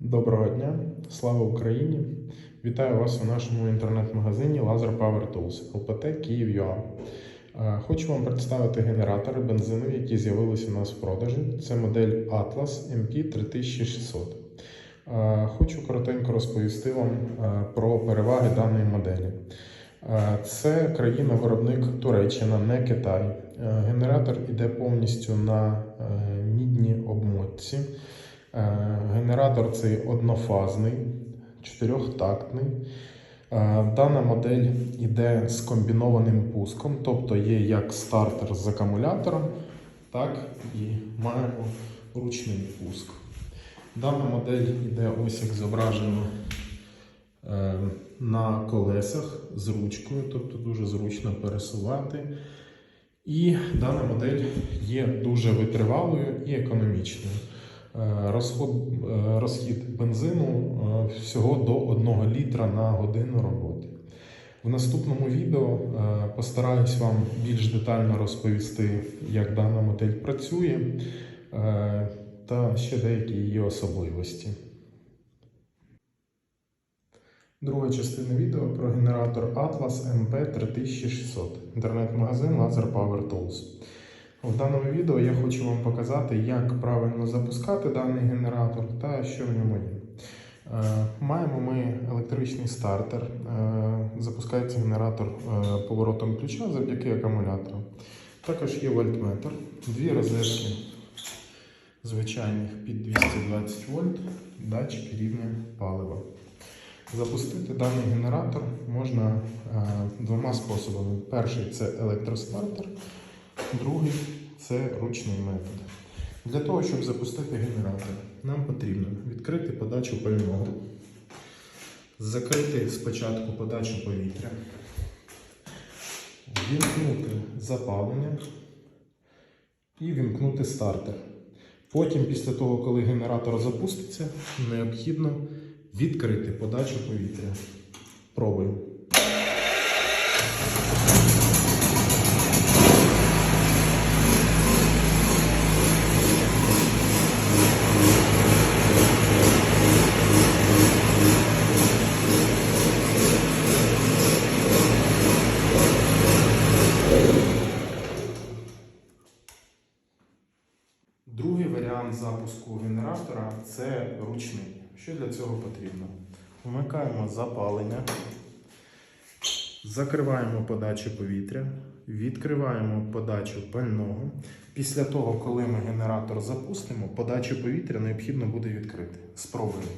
Доброго дня, слава Україні! Вітаю вас у нашому інтернет-магазині Laser Power Tools LPT Київ.UA. Хочу вам представити генератори бензинові, які з'явилися у нас в продажі. Це модель Atlas MP3600. Е, Хочу коротенько розповісти вам е, про переваги даної моделі. Е, Це країна-виробник Туреччина, не Китай. Генератор іде повністю на мідній обмотці. Е, Генератор цей однофазний, чотирьохтактний. Е, Дана модель йде з комбінованим пуском, тобто є як стартер з акумулятором, так і маємо ручний пуск. Дана модель йде ось як зображено е, на колесах з ручкою, тобто дуже зручно пересувати. І дана модель є дуже витривалою і економічною. Е, Розход, е, розхід бензину е, всього до 1 літра на годину роботи. В наступному відео постараюсь вам більш детально розповісти, як дана модель працює та ще деякі її особливості. Друга частина відео про генератор Atlas MP3600, інтернет-магазин Laser Power Tools. В даному відео я хочу вам показати, як правильно запускати даний генератор та що в ньому є. Е, Маємо ми електричний стартер. Е, Запускається генератор е, поворотом ключа завдяки акумулятору. Також є вольтметр, дві розетки звичайних під 220 вольт, датчик рівня палива. Запустити даний генератор можна двома способами. Перший це електростартер, другий це ручний метод. Для того, щоб запустити генератор, нам потрібно відкрити подачу пального, закрити спочатку подачу повітря, вімкнути запалення і вімкнути стартер. Потім, після того, коли генератор запуститься, необхідно відкрити подачу повітря. Пробуємо. Другий варіант запуску генератора це ручний. Що для цього потрібно? Вмикаємо запалення, закриваємо подачу повітря, відкриваємо подачу пального. Після того, коли ми генератор запустимо, подачу повітря необхідно буде відкрити. Спробуємо.